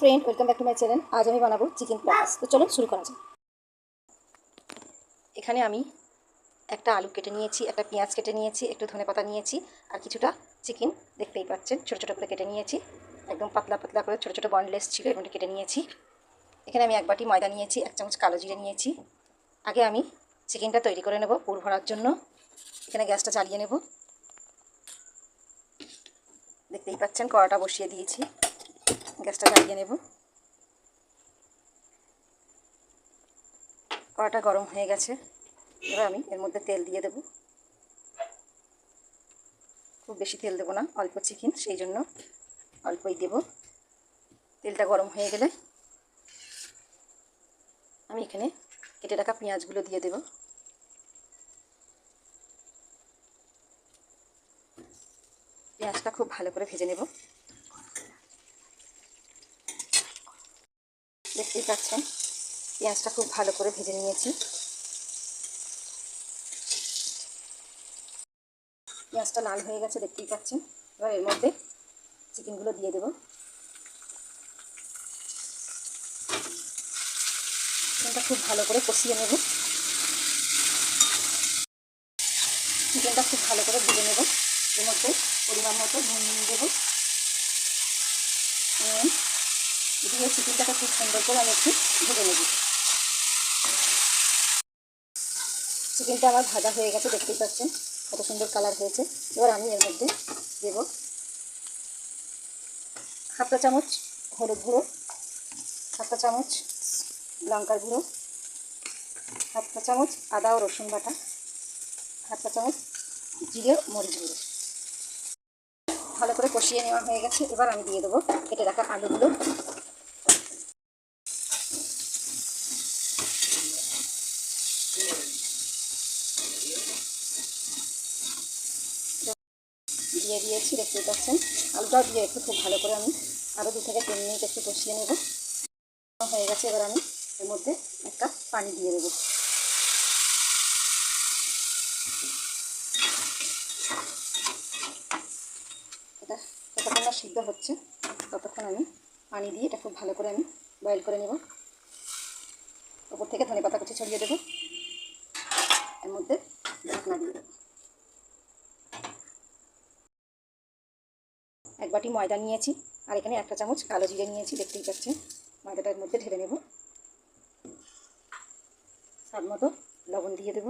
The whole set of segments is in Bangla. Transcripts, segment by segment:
Friend welcome back to my channel আজ আমি বানাবো চিকেন প্লাস তো চলুন শুরু করা যাক। এখানে আমি একটা আলু কেটে নিয়েছি, একটা পেঁয়াজ কেটে নিয়েছি, একটু ধনে পাতা নিয়েছি, আর কিছুটা চিকেন দেখতেই পাচ্ছেন। ছোটো ছোটো করে কেটে নিয়েছি। একদম পাতলা পাতলা করে ছোটো ছোটো বনলেস ছিল এগুলো কেটে নিয়েছি। এখানে আমি এক বাটি ময়দা নিয়েছি, এক চামচ কালো জিরে নিয়েছি। আগে আমি চিকেনটা তৈরি করে নেব পুর ভরার জন্য। এখানে গ্যাসটা চালিয়ে নেব। দেখতেই পাচ্ছেন, কড়াটা বসিয়ে দিয়েছি। গ্যাসটা জ্বালিয়ে নেব। কড়াটা গরম হয়ে গেছে। এবার আমি এর মধ্যে তেল দিয়ে দেব। খুব বেশি তেল দেবো না, অল্প চিকেন, সেই জন্য অল্পই দেব। তেলটা গরম হয়ে গেলে আমি এখানে কেটে রাখা পেঁয়াজগুলো দিয়ে দেব। পেঁয়াজটা খুব ভালো করে ভেজে নেব। দেখতেই পাচ্ছেন, পেঁয়াজটা খুব ভালো করে ভেজে নিয়েছি। পেঁয়াজটা লাল হয়ে গেছে, দেখতেই পাচ্ছেন। এবার এর মধ্যে চিকেনগুলো দিয়ে দেব। চিকেনটা খুব ভালো করে কষিয়ে নেব। চিকেনটা খুব ভালো করে ভেজে নেব। এর মধ্যে পরিমাণ মতো নুন দেবো নুন দিয়ে চিকেনটাকে খুব সুন্দর করে আমি একটু ভেজে নেব। চিকেনটা আমার ভাজা হয়ে গেছে, দেখতেই পাচ্ছেন কত সুন্দর কালার হয়েছে। এবার আমি এর মধ্যে দেব হাফটা চামচ হলুদ গুঁড়ো, হাফটা চামচ লঙ্কার গুঁড়ো, হাফটা চামচ আদা ও রসুন বাটা, হাফটা চামচ জিরে মরিচ গুঁড়ো। ভালো করে কষিয়ে নেওয়া হয়ে গেছে। এবার আমি দিয়ে দেবো কেটে রাখা আলুগুলো। দিয়ে দিয়েছি দেখতে পাচ্ছেন। আলুটাও দিয়ে একটু খুব ভালো করে আমি আরও দু থেকে তিন মিনিট একটু কষিয়ে নেব। হয়ে গেছে, এবার আমি এর মধ্যে এক কাপ পানি দিয়ে দেবো এটা যতক্ষণ না সিদ্ধ হচ্ছে, ততক্ষণ আমি পানি দিয়ে এটা খুব ভালো করে আমি বয়েল করে নেব। ওপর থেকে ধনে পাতা কুচি ছড়িয়ে দেবো। এর মধ্যে ঢাকনা দিয়ে দেবো। এক বাটি ময়দা নিয়েছি আর এখানে একটা চামচ কালো জিরে নিয়েছি, দেখতেই পাচ্ছেন। ময়দাটার মধ্যে ঢেলে নেব। স্বাদ মতো লবণ দিয়ে দেব।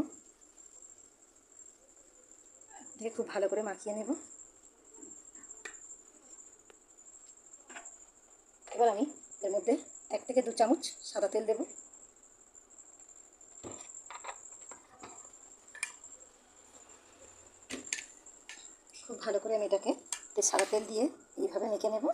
দিয়ে খুব ভালো করে মাখিয়ে নেব। এবার আমি এর মধ্যে এক থেকে দু চামচ সাদা তেল দেব। খুব ভালো করে আমি এটাকে তে সাদা তেল দিয়ে এইভাবে মেখে নেব।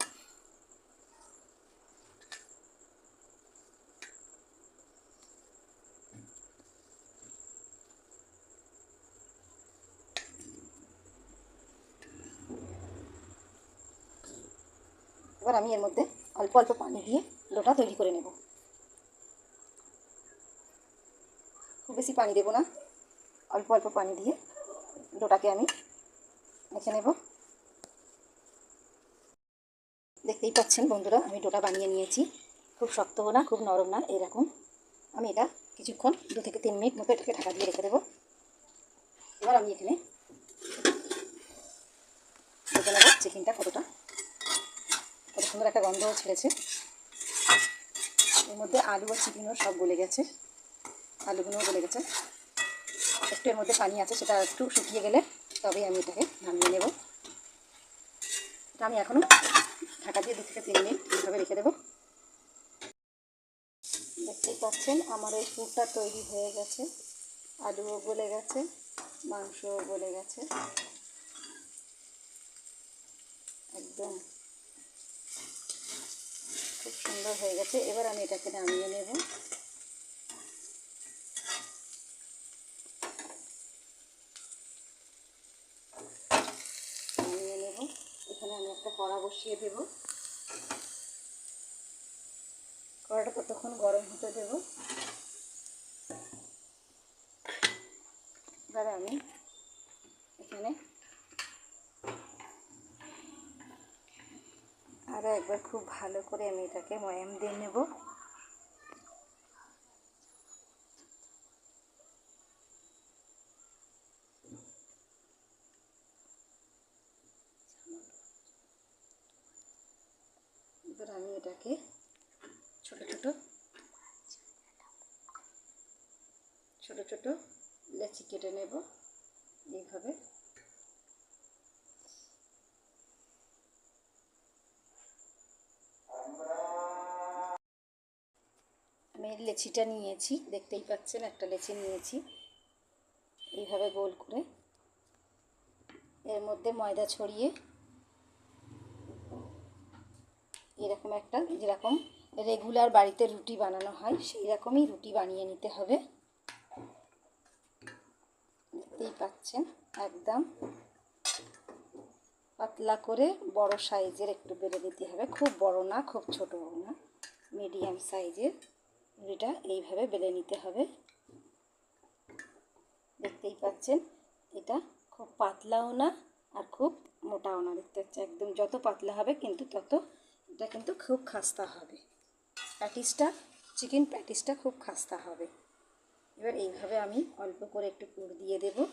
এবার আমি এর মধ্যে অল্প অল্প পানি দিয়ে ডোটা তৈরি করে নেব। খুব বেশি পানি দেবো না, অল্প অল্প পানি দিয়ে ডোটাকে আমি মেখে নেব। দেখতেই পাচ্ছেন বন্ধুরা, আমি ডোটা বানিয়ে নিয়েছি। খুব শক্তও না, খুব নরম না, এরকম। আমি এটা কিছুক্ষণ, দু থেকে তিন মিনিট মতো এটাকে ঢাকা দিয়ে রেখে দেবো। এবার আমি এখানে চিকেনটা কতটা। কত সুন্দর একটা গন্ধও ছেড়েছে। এর মধ্যে আলু আর চিকেনও সব গলে গেছে। আলুগুলোও গলে গেছে। একটু এর মধ্যে পানি আছে, সেটা একটু শুকিয়ে গেলে তবেই আমি এটাকে নামিয়ে নেব। এটা আমি এখনও ঢাকা দিয়ে দু থেকে তিন মিনিট এইভাবে রেখে দেবো দেখতেই পাচ্ছেন, আমার এই পুরটা তৈরি হয়ে গেছে। আলুও গলে গেছে, মাংসও গলে গেছে। একদম খুব সুন্দর হয়ে গেছে। এবার আমি এটাকে নামিয়ে নেব। নামিয়ে নেব। এখানে আমি একটা কড়া বসিয়ে দেব। কড়াটা কতক্ষণ গরম হতে দেব? এবারে আমি এখানে আরও একবার খুব ভালো করে আমি এটাকে ময়াম দিয়ে নেব। এবার আমি এটাকে ছোট ছোট ছোট ছোট লেচি কেটে নেব এইভাবে। আমি লেচিটা নিয়েছি, দেখতেই পাচ্ছেন একটা লেচি নিয়েছি। এইভাবে গোল করে। এর মধ্যে ময়দা ছড়িয়ে এরকম একটা, যেরকম রেগুলার বাড়িতে রুটি বানানো হয়, সেই রকমই রুটি বানিয়ে নিতে হবে। দেখতেই পাচ্ছেন, একদম পাতলা করে বড় সাইজের একটু বেলে দিতে হবে। খুব বড় না, খুব ছোট না মিডিয়াম সাইজের রুটিটা এইভাবে বেলে নিতে হবে। দেখতেই পাচ্ছেন, এটা খুব পাতলাও না আর খুব মোটাও না। দেখতে পাচ্ছি একদম যত পাতলা হবে কিন্তু তত, এটা কিন্তু খুব খাস্তা হবে। প্যাটিসটা, চিকেন প্যাটিসটা খুব খাস্তা হবে। এবার এইভাবে আমি অল্প করে একটু পুর দিয়ে দেব।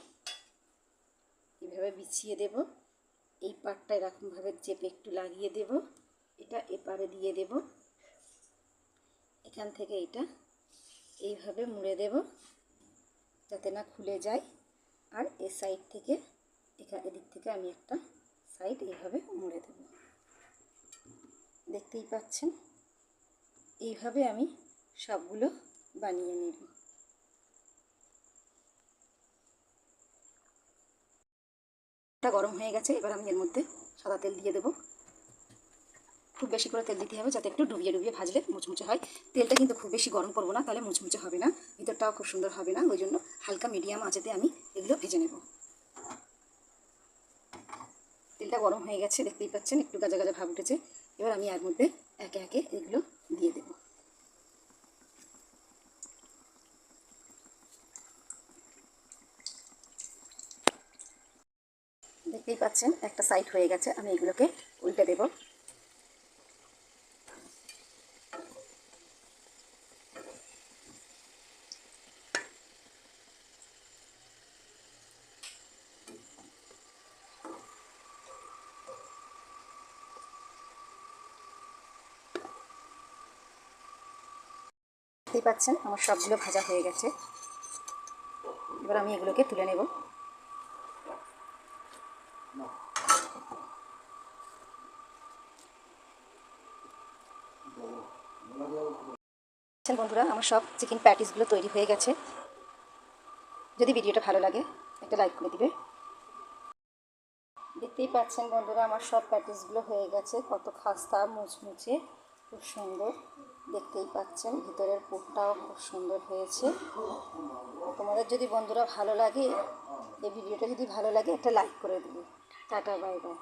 এইভাবে বিছিয়ে দেব। এই পাটটা এরকমভাবে চেপে একটু লাগিয়ে দেব। এটা এপারে দিয়ে দেব। এখান থেকে এটা এইভাবে মুড়ে দেব যাতে না খুলে যায়। আর এ সাইড থেকে এখান এদিক থেকে আমি একটা সাইড এইভাবে মুড়ে দেব। দেখতেই পাচ্ছেন? এইভাবে আমি সবগুলো বানিয়ে নেব। গরম হয়ে গেছে, এবার আমি এর মধ্যে সাদা তেল দিয়ে দেবো। খুব বেশি করে তেল দিতে হবে যাতে একটু ডুবিয়ে ডুবিয়ে ভাজলে মুচমুচে হয়। তেলটা কিন্তু খুব বেশি গরম করব না, তাহলে মুচমুচে হবে না, ভিতরটাও খুব সুন্দর হবে না, ওই জন্য হালকা মিডিয়াম আঁচেতে আমি এগুলো ভেজে নেব। তেলটা গরম হয়ে গেছে, দেখতেই পাচ্ছেন, একটু গাজা গাজা ভাব উঠেছে। এবার আমি এর মধ্যে একে একে এগুলো দিয়ে দেব। দেখতেই পাচ্ছেন একটা সাইড হয়ে গেছে আমি এগুলোকে উল্টে দেবো। দেখতেই পাচ্ছেন, আমার সবগুলো ভাজা হয়ে গেছে। এবার আমি এগুলোকে তুলে নেব। বন্ধুরা, আমার সব চিকেন প্যাটিসগুলো তৈরি হয়ে গেছে। যদি ভিডিওটা ভালো লাগে, একটা লাইক করে দিবে। দেখতেই পাচ্ছেন বন্ধুরা, আমার সব প্যাটিসগুলো হয়ে গেছে। কত খাস্তা, মুচমুচে, খুব সুন্দর। দেখতেই পাচ্ছেন, ভিতরের পুরটাও খুব সুন্দর হয়েছে। তোমাদের যদি বন্ধুরা ভালো লাগে, এই ভিডিওটা যদি ভালো লাগে, একটা লাইক করে দিবে। Tata bye bye